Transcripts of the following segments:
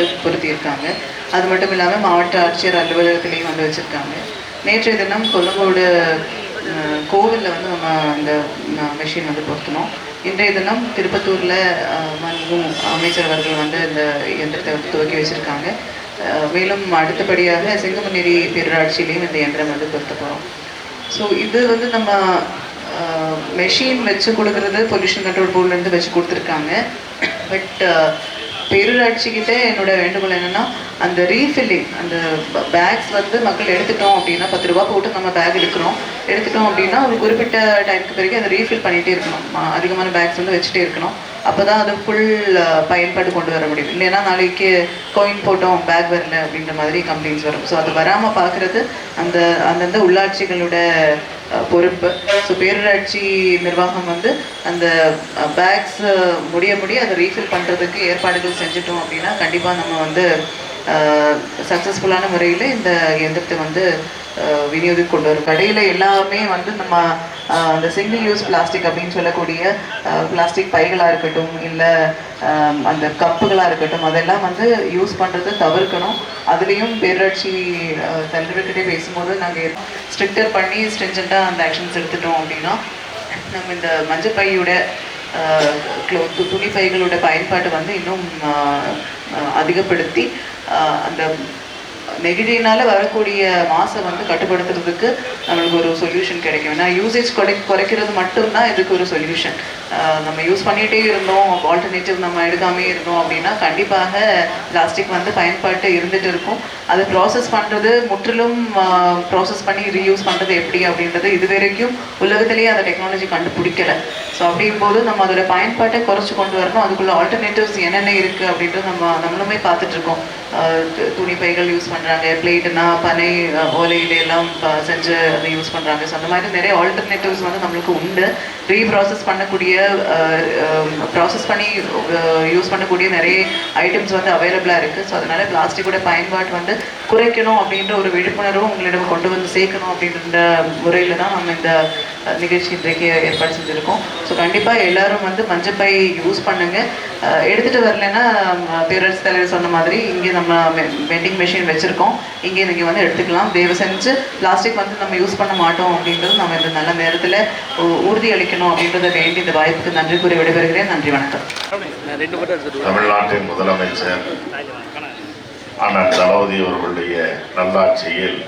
வந்து பொருத்தியிருக்காங்க அது மட்டும் இல்லாமல் மாவட்ட ஆட்சியர் அலுவலகத்திலையும் வந்து வச்சுருக்காங்க. நேற்றைய தினம் கொழும்போட கோவிலில் வந்து நம்ம அந்த மெஷின் வந்து பொருத்தினோம். இன்றைய தினம் திருப்பத்தூரில் மன்மும் அமைச்சர் அவர்கள் வந்து இந்த இயந்திரத்தை வந்து துவக்கி வச்சுருக்காங்க. மேலும் அடுத்தபடியாக செங்கமநேரி பேரூராட்சியிலையும் இந்த இயந்திரம் வந்து பொருத்த போகிறோம் ஸோ இது வந்து நம்ம மெஷின் வச்சு கொடுக்கறது பொல்யூஷன் கண்ட்ரோல் போர்ட்லேருந்து வச்சு கொடுத்துருக்காங்க. பட் பேரூராட்சிக்கிட்ட என்னோட வேண்டுகோள் என்னன்னா அந்த ரீஃபில்லிங் அந்த பேக்ஸ் வந்து மக்கள் எடுத்துட்டோம் அப்படின்னா பத்து ரூபா போட்டு நம்ம பேக் எடுக்கிறோம். எடுத்துட்டோம் அப்படின்னா ஒரு குறிப்பிட்ட டைமுக்கு பிறகு அதை ரீஃபில் பண்ணிகிட்டே இருக்கணும். அதிகமான பேக்ஸ் வந்து வச்சுட்டே இருக்கணும். அப்போ தான் அது ஃபுல் பயன்பாடு கொண்டு வர முடியும். இல்லைன்னா நாளைக்கு கோயின் போட்டோம் பேக் வரல அப்படின்ற மாதிரி கம்ப்ளைண்ட்ஸ் வரும். ஸோ அது வராமல் பார்க்குறது அந்த அந்தந்த உள்ளாட்சிகளோட பொறுப்பு. ஸோ பேரூராட்சி நிர்வாகம் வந்து அந்த பேக்ஸ் முடிய முடிய அதை ரீஃபில் பண்ணுறதுக்கு ஏற்பாடுகள் செஞ்சுட்டோம் அப்படின்னா கண்டிப்பாக நம்ம வந்து சக்ஸஸ்ஃபுல்லான முறையில் இந்த இயந்திரத்தை வந்து விநியோகி கொண்டு வரும். கடையில் எல்லாமே வந்து நம்ம அந்த சிங்கிள் யூஸ் பிளாஸ்டிக் அப்படின்னு சொல்லக்கூடிய பிளாஸ்டிக் பைகளாக இருக்கட்டும் இல்லை அந்த கப்புகளாக இருக்கட்டும் அதெல்லாம் வந்து யூஸ் பண்ணுறது தவிர்க்கணும். அதுலேயும் பேரூராட்சி தலைவர்கிட்டே பேசும்போது நாங்கள் ஸ்ட்ரிக்டர் பண்ணி ஸ்ட்ரிஞ்சண்ட்டாக அந்த ஆக்ஷன்ஸ் எடுத்துட்டோம் அப்படின்னா நம்ம இந்த மஞ்சள் பையோட க்ளோத்து துணி பைகளோட பயன்பாட்டை வந்து இன்னும் அதிகப்படுத்தி அந்த நெகிழினால வரக்கூடிய மாசை வந்து கட்டுப்படுத்துறதுக்கு நம்மளுக்கு ஒரு சொல்யூஷன் கிடைக்கும். ஏன்னா யூசேஜ் குறை குறைக்கிறது மட்டும்தான் இதுக்கு ஒரு சொல்யூஷன் நம்ம யூஸ் பண்ணிகிட்டே இருந்தோம். ஆல்டர்னேட்டிவ் நம்ம எடுக்காமே இருந்தோம் அப்படின்னா கண்டிப்பாக பிளாஸ்டிக் வந்து பயன்பாட்டு இருந்துகிட்டு இருக்கும். அதை ப்ராசஸ் பண்ணுறது முற்றிலும் ப்ராசஸ் பண்ணி ரீயூஸ் பண்ணுறது எப்படி அப்படின்றது இது வரைக்கும் உலகத்திலேயே அந்த டெக்னாலஜி கண்டுபிடிக்கல. ஸோ அப்படிங்கும்போது நம்ம அதோட பயன்பாட்டை குறைச்சி கொண்டு வரணும். அதுக்குள்ள ஆல்டர்னேட்டிவ்ஸ் என்னென்ன இருக்குது அப்படின்ட்டு நம்ம நம்மளுமே பார்த்துட்ருக்கோம் து- துணி பைகள் யூஸ் பண்ணுறாங்க பிளேட்டுனா பனை ஓலையிலெல்லாம் செஞ்சு அதை யூஸ் பண்ணுறாங்க ஸோ அந்த மாதிரி நிறைய ஆல்டர்னேட்டிவ்ஸ் வந்து நம்மளுக்கு உண்டு. ரீப்ராசஸ் பண்ணக்கூடிய ப்ராசஸ் பண்ணி யூஸ் பண்ணக்கூடிய நிறைய ஐட்டம்ஸ் வந்து அவைலபிளாக இருக்குது ஸோ அதனால் பிளாஸ்டிக்கோட பயன்பாடு வந்து குறைக்கணும் அப்படின்ற ஒரு விழிப்புணர்வு உங்களிடம் கொண்டு வந்து சேர்க்கணும் அப்படின்ற முறையில் தான் நம்ம இந்த நிகழ்ச்சி இன்றைக்கு ஏற்பாடு செஞ்சுருக்கோம். ஸோ கண்டிப்பாக எல்லாரும் வந்து மஞ்சப்பை யூஸ் பண்ணுங்கள் எடுத்துகிட்டு எடுத்துட்டு வரலைன்னா நம்ம பேரரசு தலைவர் சொன்ன மாதிரி இங்கே நம்ம வெண்டிங் மெஷின் வச்சுருக்கோம். இங்கே நீங்கள் வந்து எடுத்துக்கலாம். தயவு செஞ்சு பிளாஸ்டிக் வந்து நம்ம யூஸ் பண்ண மாட்டோம் அப்படின்றது நம்ம இந்த நல்ல நேரத்தில் உறுதி அளிக்கணும் அப்படின்றத வேண்டி இந்த வாய்ப்புக்கு நன்றி கூறி விடைபெறுகிறேன். நன்றி வணக்கம். தமிழ்நாட்டின் முதலமைச்சர் அண்ணன் தளபதி அவர்களுடைய நல்லாட்சியில்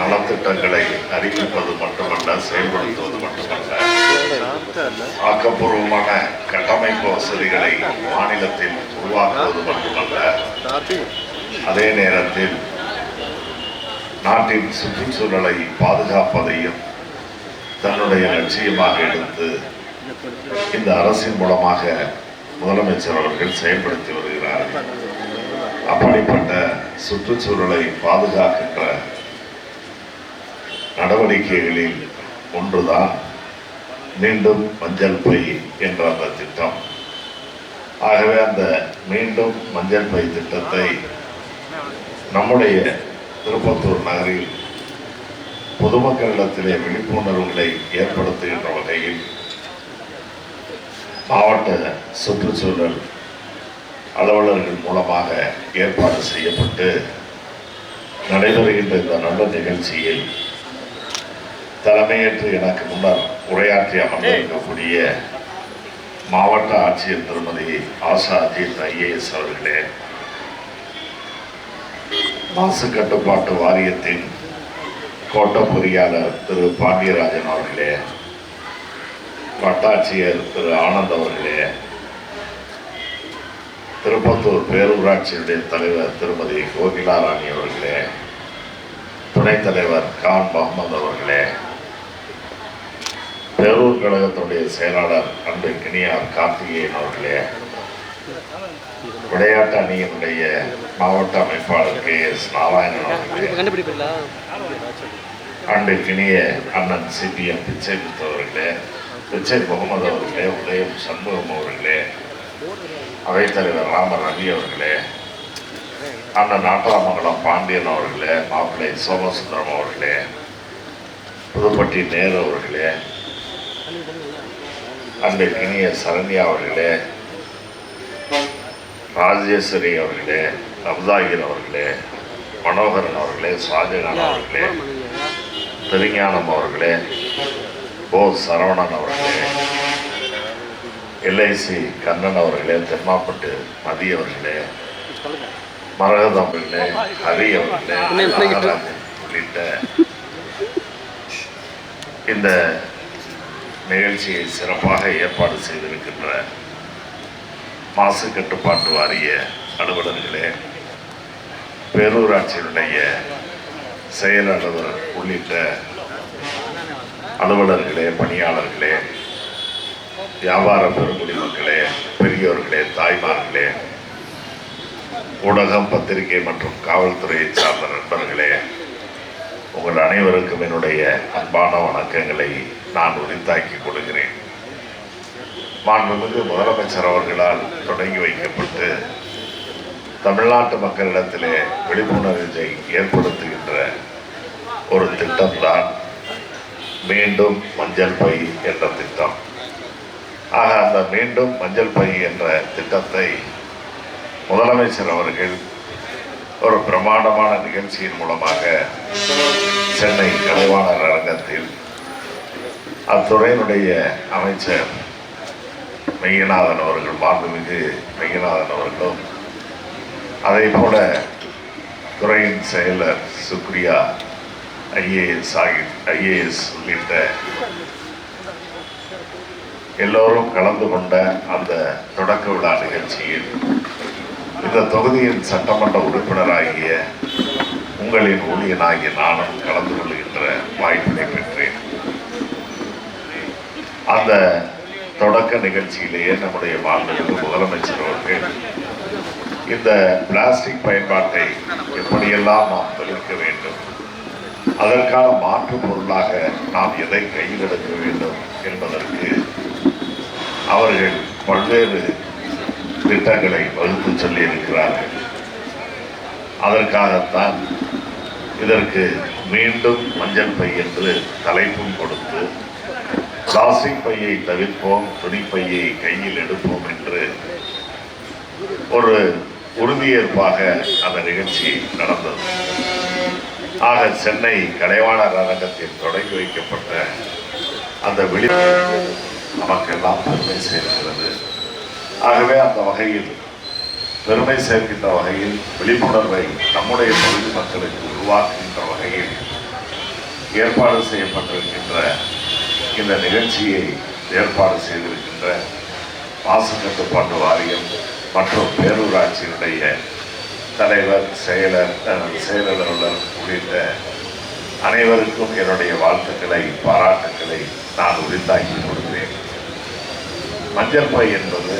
நலத்திட்டங்களை அறிவிப்பது மட்டுமல்ல செயல்படுத்துவது மட்டுமல்ல. ஆக்கப்பூர்வமான கட்டமைப்பு வசதிகளை மாநிலத்தில் உருவாக்குவது மட்டுமல்ல. அதே நேரத்தில் நாட்டின் சுற்றுச்சூழலை பாதுகாப்பதையும் தன்னுடைய லட்சியமாக எடுத்து இந்த அரசின் மூலமாக முதலமைச்சர் அவர்கள் செயல்படுத்தி வருகிறார்கள் அப்படிப்பட்ட சுற்றுச்சூழலை பாதுகாக்கின்ற நடவடிக்கைகளில் ஒன்றுதான் மீண்டும் மஞ்சள் பை என்ற அந்த திட்டம். ஆகவே அந்த மீண்டும் மஞ்சள் பை திட்டத்தை நம்முடைய திருப்பத்தூர் நகரில் பொதுமக்களிடத்திலே விழிப்புணர்வுகளை ஏற்படுத்துகின்ற வகையில் மாவட்ட சுற்றுச்சூழல் அலுவலர்கள் மூலமாக ஏற்பாடு செய்யப்பட்டு நடைபெறுகின்ற இந்த நல்ல நிகழ்ச்சியில் தலைமையேற்று எனக்கு முன்னர் உரையாற்றி அமர்ந்திருக்கக்கூடிய மாவட்ட ஆட்சியர் திருமதி ஆஷா அஜித் ஐஏஎஸ் அவர்களே மாசு கட்டுப்பாட்டு வாரியத்தின் கோட்ட பொறியாளர் திரு பாண்டியராஜன் அவர்களே வட்டாட்சியர் திரு ஆனந்த் அவர்களே திருப்பத்தூர் பேரூராட்சியுடைய தலைவர் திருமதி கோகிலா ராணி அவர்களே துணைத் தலைவர் கான் முகமது அவர்களே பேரூர் கழகத்துடைய செயலாளர் அன்று கிணியார் கார்த்திகேயன் அவர்களே விளையாட்டு அணியினுடைய மாவட்ட அமைப்பாளர் கே எஸ் நாராயணன் அவர்களே அன்பு கிணிய அண்ணன் சிபிஎம் பிச்சை முத்து அவர்களே பிச்சை முகமது அவர்களே உதயம் சண்முகம் அவர்களே அவைத்தலைவர் ராமர் ரவி அவர்களே அண்ணன் நாட்டாமங்கலம் பாண்டியன் அவர்களே மாப்பிள்ளை சோமசுந்தரம் அவர்களே புதுப்பட்டி நேரு அவர்களே அன்பிற்கினிய சரண்யா அவர்களே ராஜேஸ்வரி அவர்களே அப்தாகிர் அவர்களே மனோகரன் அவர்களே ஷாஜகான் அவர்களே திருஞானம் அவர்களே ஓ சரவணன் அவர்களே எல்ஐசி கண்ணன் அவர்களே தெம்மாப்பட்டு மதி அவர்களே மரகதம் அவர்களே ஹரி அவர்களே உள்ளிட்ட இந்த நிகழ்ச்சியை சிறப்பாக ஏற்பாடு செய்திருக்கின்ற மாசு கட்டுப்பாட்டு வாரிய அலுவலர்களே பேரூராட்சியினுடைய செயல் அலுவலர் உள்ளிட்ட அலுவலர்களே பணியாளர்களே வியாபார பெருங்குடி மக்களே பெரியோர்களே தாய்மார்களே ஊடகம் பத்திரிகை மற்றும் காவல்துறையை சார்ந்த நண்பர்களே உங்கள் அனைவருக்கும் என்னுடைய அன்பான வணக்கங்களை நான் உரித்தாக்கி கொடுக்கிறேன் மாண்புமிகு முதலமைச்சர் அவர்களால் தொடங்கி வைக்கப்பட்டு தமிழ்நாட்டு மக்களிடத்திலே விழிப்புணர்வை ஏற்படுத்துகின்ற ஒரு திட்டம்தான் மீண்டும் மஞ்சள் பை என்ற திட்டம். ஆக அந்த மீண்டும் மஞ்சள் பை என்ற திட்டத்தை முதலமைச்சர் அவர்கள் ஒரு பிரமாண்டமான நிகழ்ச்சியின் மூலமாக சென்னை கலைவாணர் அரங்கத்தில் அத்துறையினுடைய அமைச்சர் மெய்யநாதன் அவர்கள் மாண்புமிகு மெய்யநாதன் அவர்களும் அதே போல துறையின் செயலர் சுக்ரியா ஐஏஎஸ் ஆகி ஐஏஎஸ் உள்ளிட்ட எல்லோரும் கலந்து கொண்ட அந்த தொடக்க விழா நிகழ்ச்சியில் இந்த தொகுதியின் சட்டமன்ற உறுப்பினராகிய உங்களின் ஊழியனாகிய நானும் கலந்து கொள்கின்ற வாய்ப்பினை பெற்றேன். அந்த தொடக்க நிகழ்ச்சியிலேயே நம்முடைய மாண்புமிகு முதலமைச்சர் அவர்கள் இந்த பிளாஸ்டிக் பயன்பாட்டை எப்படியெல்லாம் நாம் தவிர்க்க வேண்டும் அதற்கான மாற்று பொருளாக நாம் எதை கையில் எடுக்க வேண்டும் என்பதற்கு அவர்கள் பல்வேறு திட்டங்களை வகுத்து சொல்லியிருக்கிறார்கள். அதற்காகத்தான் இதற்கு மீண்டும் மஞ்சள் பை என்று தலைப்பும் கொடுத்து பிளாஸ்டிக் பையை தவிர்ப்போம் துணிப்பையை கையில் எடுப்போம் என்று ஒரு உறுதியேற்பாக அந்த நிகழ்ச்சி நடந்தது. ஆக சென்னை கலைவாணர் அரங்கத்தில் தொடங்கி வைக்கப்பட்ட அந்த விழிப்புணர்வு நமக்கெல்லாம் பெருமை சேர்க்கிறது. ஆகவே அந்த வகையில் பெருமை சேர்க்கின்ற வகையில் விழிப்புணர்வை நம்முடைய பகுதி மக்களுக்கு உருவாக்குகின்ற வகையில் ஏற்பாடு செய்யப்பட்டிருக்கின்ற இந்த நிகழ்ச்சியை ஏற்பாடு செய்திருக்கின்ற மாசு கட்டுப்பாட்டு வாரியம் மற்றும் பேரூராட்சியினுடைய தலைவர் செயலர் அஹ், அலுவலர் உள்ளிட்ட அனைவருக்கும் என்னுடைய வாழ்த்துக்களை பாராட்டுக்களை நான் உரித்தாக்கி கொடுக்கிறேன் மஞ்சள் பை என்பது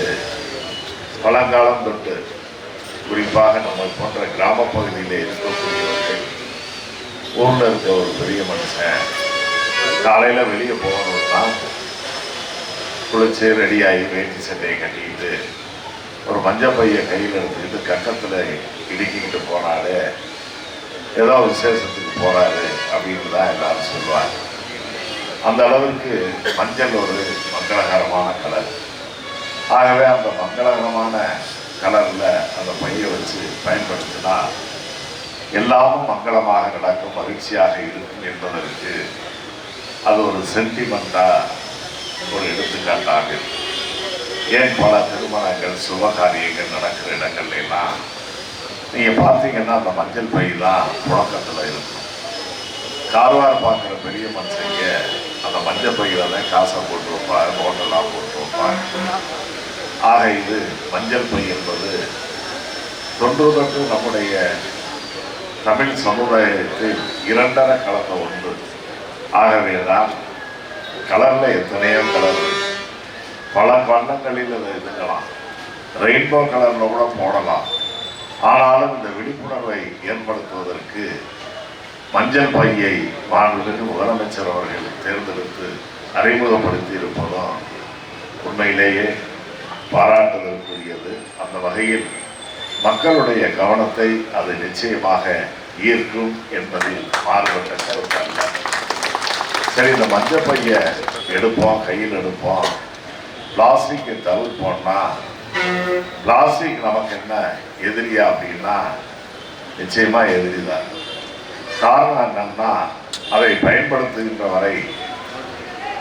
பழங்காலம் தொட்டு குறிப்பாக நம்ம போன்ற கிராம பகுதியிலே இருக்கக்கூடியவர்கள் ஊரில் இருக்க ஒரு பெரிய மனுஷன் காலையில் வெளியே போகணும்னா குளிச்சு ரெடியாகி வேட்டி சட்டையை கட்டிக்கிட்டு ஒரு மஞ்சள் பையை கையில் எடுத்துக்கிட்டு கக்கத்தில் இடுக்கிக்கிட்டு போனாலே ஏதோ விசேஷத்துக்கு போகிறாரு அப்படின்னு தான் எல்லாரும் சொல்லுவாங்க. அந்த அளவுக்கு மஞ்சள் ஒரு மங்களகரமான கலர். ஆகவே அந்த மங்களகரமான கலரில் அந்த பையை வச்சு பயன்படுத்தினா எல்லாமும் மங்களமாக நடக்கும் மகிழ்ச்சியாக இருக்கும் என்பதற்கு அது ஒரு சென்டிமெண்ட்டாக ஒரு எடுத்துக்காட்டாக ஏன் பல திருமணங்கள் சுப காரியங்கள் நடக்கிற இடங்கள்லாம் நீங்கள் பார்த்தீங்கன்னா அந்த மஞ்சள் பை தான் புழக்கத்தில் இருக்கும். கார்வார் பார்க்குற பெரிய மனுஷங்க அந்த மஞ்சள் பையில் தான் காசை போட்டு ஆக இது மஞ்சள் பை என்பது தொன்று தொன்று நம்முடைய தமிழ் சமுதாயத்தில் இரண்டர கலந்த ஒன்று. ஆகவே தான் கலரில் எத்தனையோ கலர் பல வண்ணங்களில் அதை இதுக்கலாம் ரெயின்போ கலரில் கூட போடலாம். ஆனாலும் இந்த விழிப்புணர்வை ஏற்படுத்துவதற்கு மஞ்சள் பையை மாண்புமிகு முதலமைச்சர் அவர்கள் தேர்ந்தெடுத்து அறிமுகப்படுத்தி இருப்பதும் உண்மையிலேயே பாராட்டுதலுக்குரியது அந்த வகையில் மக்களுடைய கவனத்தை அது நிச்சயமாக ஈர்க்கும் என்பதில் மாறுபட்ட கருத்து அல்ல. சரி இந்த மஞ்சள் பைய எடுப்போம் கையில் எடுப்போம். பிளாஸ்டிக்கை தவிர்ப்போம்னா பிளாஸ்டிக் நமக்கு என்ன எதிரியா அப்படின்னா நிச்சயமாக எதிரி தான் காரணம் என்னன்னா அதை பயன்படுத்துகின்ற வரை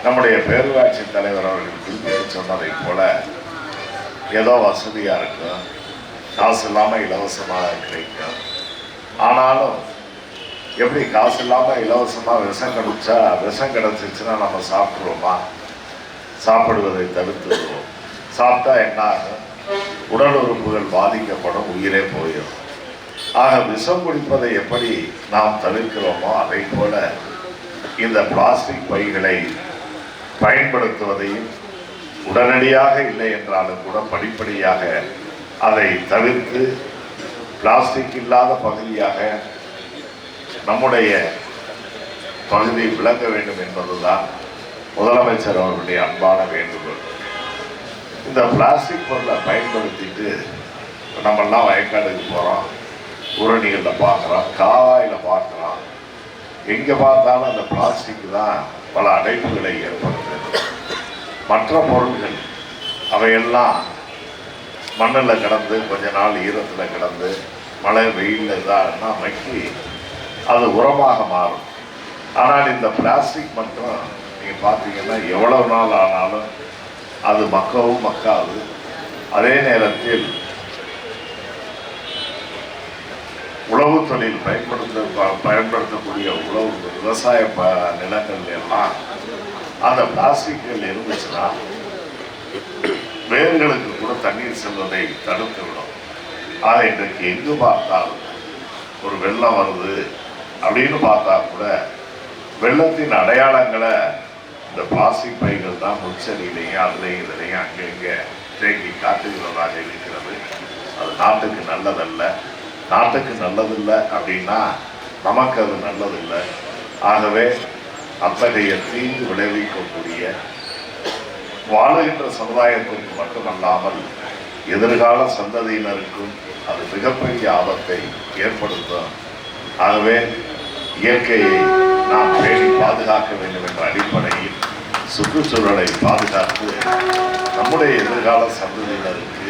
நம்முடைய பேரூராட்சி தலைவர் அவர்கள் குறிப்பிட்டு சொன்னதை போல ஏதோ வசதியாக இருக்கும் காசு இல்லாமல் இலவசமாக கிடைக்கும் ஆனாலும் எப்படி காசு இல்லாமல் இலவசமாக விஷம் கிடைச்சா விஷம் கிடச்சிச்சுன்னா நம்ம சாப்பிட்ருவோமா சாப்பிடுவதை தவிர்த்து விடுவோம் சாப்பிட்டா என்ன ஆகும்? உடல் உறுப்புகள் பாதிக்கப்படும் உயிரே போயிடும். ஆக விஷம் குடிப்பதை எப்படி நாம் தவிர்க்கிறோமோ அதை போல இந்த பிளாஸ்டிக் பைகளை பயன்படுத்துவதையும் உடனடியாக இல்லை என்றாலும் கூட படிப்படியாக அதை தவிர்த்து பிளாஸ்டிக் இல்லாத பகுதியாக நம்முடைய பகுதி விளங்க வேண்டும் என்பதுதான் முதலமைச்சர் அவர்களுடைய அன்பான வேண்டுகோள். இந்த பிளாஸ்டிக் பொருளை பயன்படுத்திட்டு நம்மெல்லாம் வயக்காடுக்கு போகிறோம் ஊரணிகளில் பார்க்குறோம் காவாயில் பார்க்குறோம் எங்கே பார்த்தாலும் அந்த பிளாஸ்டிக் தான் பல அடைப்புகளை ஏற்படும் மற்ற பொருட்கள் அவையெல்லாம் மண்ணில் கிடந்து கொஞ்ச நாள் ஈரத்தில் கிடந்து மழை வெயிலில் இதாகனா மக்கி அது உரமாக மாறும். ஆனால் இந்த பிளாஸ்டிக் மட்டும் நீங்கள் பார்த்தீங்கன்னா எவ்வளவு நாள் ஆனாலும் அது மக்கவும் மக்காது. அதே நேரத்தில் உழவு தொழில் பயன்படுத்த ப- பயன்படுத்தக்கூடிய உழவு விவசாய ப நிலங்கள் எல்லாம் அந்த பிளாஸ்டிக்கள் இருந்துச்சுன்னா வேர்களுக்கு கூட தண்ணீர் செல்வதை தடுத்து விடும். ஆனால் இன்றைக்கு எங்கு பார்த்தாலும் ஒரு வெள்ளம் வருது அப்படின்னு பார்த்தா கூட வெள்ளத்தின் அடையாளங்களை இந்த பிளாஸ்டிக் பைகள் தான் முச்சடியிலையும் அதுலேயும் இதுலையும் அங்கே இங்கே தேக்கி காட்டுகிறதாக இருக்கிறது. அது நாட்டுக்கு நல்லதல்ல. நாட்டுக்கு நல்லதில்லை அப்படின்னா நமக்கு அது நல்லதில்லை. ஆகவே அத்தகைய தீங்கு விளைவிக்கக்கூடிய வாழுகின்ற சமுதாயத்திற்கு மட்டுமல்லாமல் எதிர்கால சந்ததியினருக்கும் அது மிகப்பெரிய ஆபத்தை ஏற்படுத்தும். ஆகவே இயற்கையை நாம் பேணி பாதுகாக்க வேண்டும் என்ற அடிப்படையில் சுற்றுச்சூழலை பாதுகாத்து நம்முடைய எதிர்கால சந்ததியினருக்கு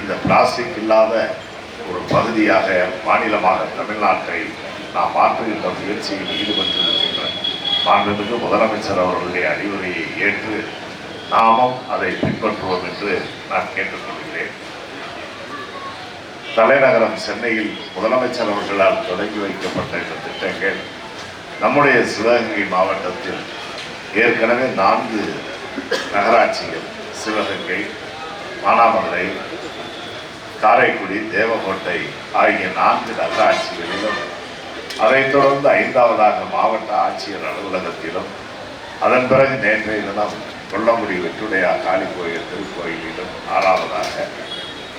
இந்த பிளாஸ்டிக் இல்லாத ஒரு பகுதியாக மாநிலமாக தமிழ்நாட்டை நாம் மாற்றுகின்ற முயற்சியில் ஈடுபட்டிருக்கிறோம். மாண்புமிகு முதலமைச்சர் அவர்களுடைய அறிவுரையை ஏற்று நாமும் அதை பின்பற்றுவோம் என்று நான் கேட்டுக்கொள்கிறேன். தலைநகரம் சென்னையில் முதலமைச்சர் அவர்களால் தொடங்கி வைக்கப்பட்ட இந்த திட்டங்கள் நம்முடைய சிவகங்கை மாவட்டத்தில் ஏற்கனவே நான்கு நகராட்சிகள் சிவகங்கை மானாமதுரை காரைக்குடி தேவகோட்டை ஆகிய நான்கு நகராட்சிகளிலும் அதைத் தொடர்ந்து ஐந்தாவதாக மாவட்ட ஆட்சியர் அலுவலகத்திலும் அதன் பிறகு நேற்றைய தினம் கொல்லங்குடி வெற்றுடையா காளி கோயில் திருக்கோயிலிலும் ஆறாவதாக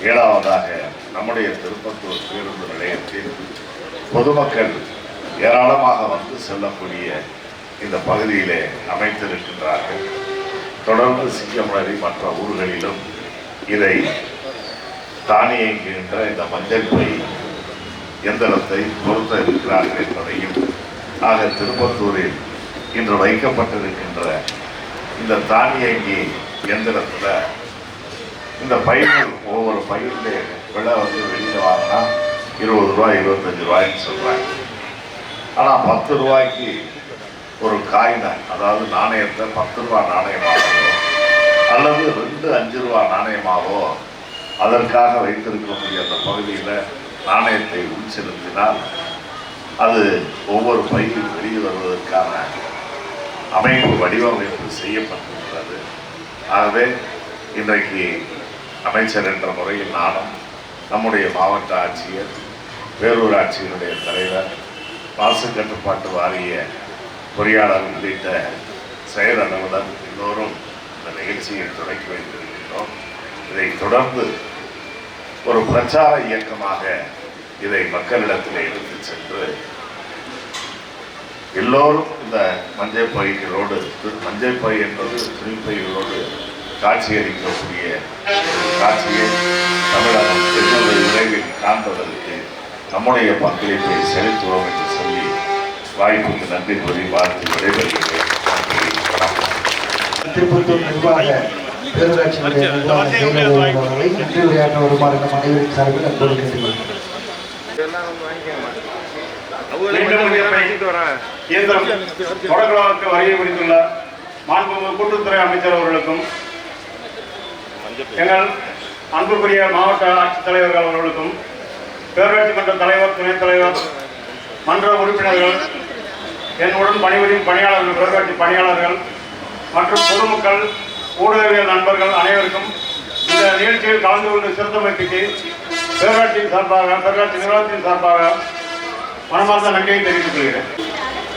ஏழாவதாக நம்முடைய திருப்பத்தூர் பேருந்து நிலையத்தில் பொதுமக்கள் ஏராளமாக வந்து செல்லக்கூடிய இந்த பகுதியிலே அமைத்திருக்கின்றார்கள். தொடர்ந்து சிங்கமலரி மற்ற ஊர்களிலும் இதை தானியங்குகின்ற இந்த மஞ்சள் பை எந்திரத்தை பொருத்த இருக்கிறார்கள் என்பதையும் ஆக திருப்பத்தூரில் இன்று வைக்கப்பட்டிருக்கின்ற இந்த தானியங்கி எந்திரத்தில் இந்த பயிர்கள் ஒவ்வொரு பயிரிலே விலை வந்து வெளியில் வாங்கினா இருபது ரூபாய் இருபத்தஞ்சு ரூபாய்ன்னு சொல்கிறாங்க ஆனால் பத்து ரூபாய்க்கு ஒரு காயினை அதாவது நாணயத்தை பத்து ரூபா நாணயமாகவோ அல்லது ரெண்டு அஞ்சு ரூபா நாணயமாகவோ அதற்காக வைத்திருக்கக்கூடிய அந்த பகுதியில் நாணயத்தை உள்செலுத்தினால் அது ஒவ்வொரு பையில் வெளியே வருவதற்கான அமைப்பு வடிவமைப்பு செய்யப்பட்டிருக்கிறது. ஆகவே இன்றைக்கு அமைச்சர் என்ற முறையில் நானும் நம்முடைய மாவட்ட ஆட்சியர் வேலூர் ஆட்சியினுடைய தலைவர் மாசு கட்டுப்பாட்டு வாரிய பொறியாளர் உள்ளிட்ட செயல் அலுவலர் எல்லோரும் இந்த நிகழ்ச்சியை தொடக்கி வைத்திருக்கின்றோம். இதை தொடர்ந்து ஒரு பிரச்சார இயக்கமாக இதை மக்களிடத்தில் எடுத்து சென்று எல்லோரும் இந்த மஞ்சள் பயிர்களோடு மஞ்சள் பை என்பது துணிப்பைகளோடு காட்சியளிக்கக்கூடிய ஒரு காட்சியை தமிழகம் வெகு விரைவில் காண்பதற்கு நம்முடைய பங்களிப்பை செலுத்துவோம் என்று சொல்லி வாய்ப்புக்கு நன்றி கூறி வாழ்த்து விடைபெறுகிறேன். திருப்பத்தூர் நிர்வாக பேரூராட்சியினுடைய நிர்வாக வருமாறு நம் அனைவரின் சார்பில் அன்போடு கேட்டுக்கொள்கிறேன் வருகை மாண்புமிகு கூட்டுத்துறை அமைச்சர் அவர்களுக்கும் எங்கள் அன்புக்குரிய மாவட்ட ஆட்சித்தலைவர்கள் அவர்களுக்கும் பேரூராட்சி மன்ற தலைவர் துணைத் தலைவர் மன்ற உறுப்பினர்கள் என்னுடன் பணிபுரியும் பணியாளர்கள் பேரூராட்சி பணியாளர்கள் மற்றும் பொதுமக்கள் ஊடகவியல் நண்பர்கள் அனைவருக்கும் இந்த நிகழ்ச்சியில் கலந்து கொண்டு சிறந்தமைக்கு பேராட்சியின் சார்பாக பேராட்சி நிர்வாகத்தின் சார்பாக மனமார்ந்த நன்றியை தெரிவித்துக் கொள்கிறேன்.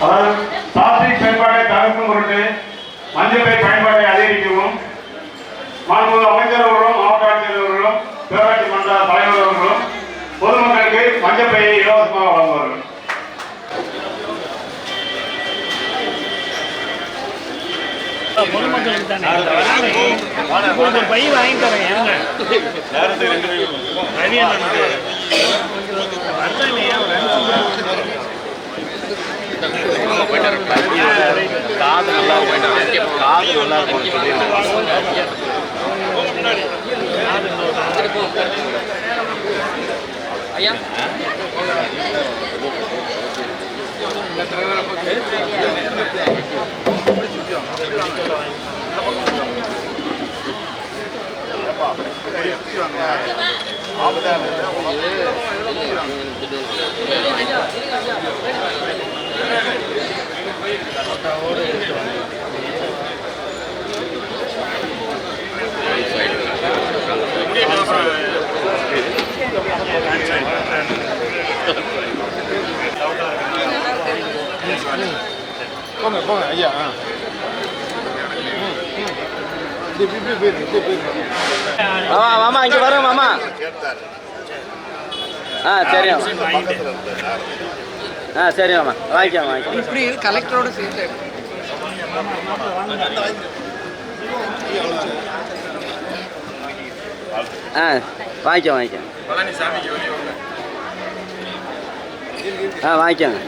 அதாவது பிளாஸ்டிக் பயன்பாட்டை தவிர்க்கும் பொருட்டு மஞ்சள் பயன்பாட்டை அதிகரிக்கவும் மாண்புமிகு அமைச்சர் பொதுமக்களுக்கு தானே? உங்களுக்கு பை வாங்கி தரேன். ரவி அண்ணனுக்கு வரல இல்லையா? ஒரு காது நல்லா போயிட்டு காது நல்லா 嗯好的嗯好的嗯 மாமா மாமா இங்க வரும் மாமா. ஆ சரி ஆ சரி மாமா. வாங்கிக்கோ வாங்கிக்கோ. இப்படி கலெக்டரோட சேர்த்து. ஆ வாங்கிக்கோ வாங்கிக்கோ. ஆ வாங்கிக்கோங்க.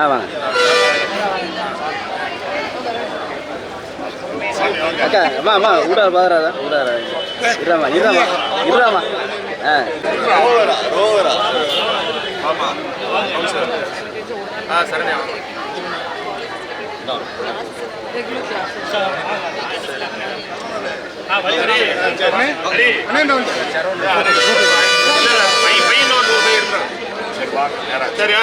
ஆ வாங்க. அக்கா அம்மா அம்மா ஊடா பாக்குறாதா ஊடா இருறாமா இருறாமா இருறாமா ஆ. சரியா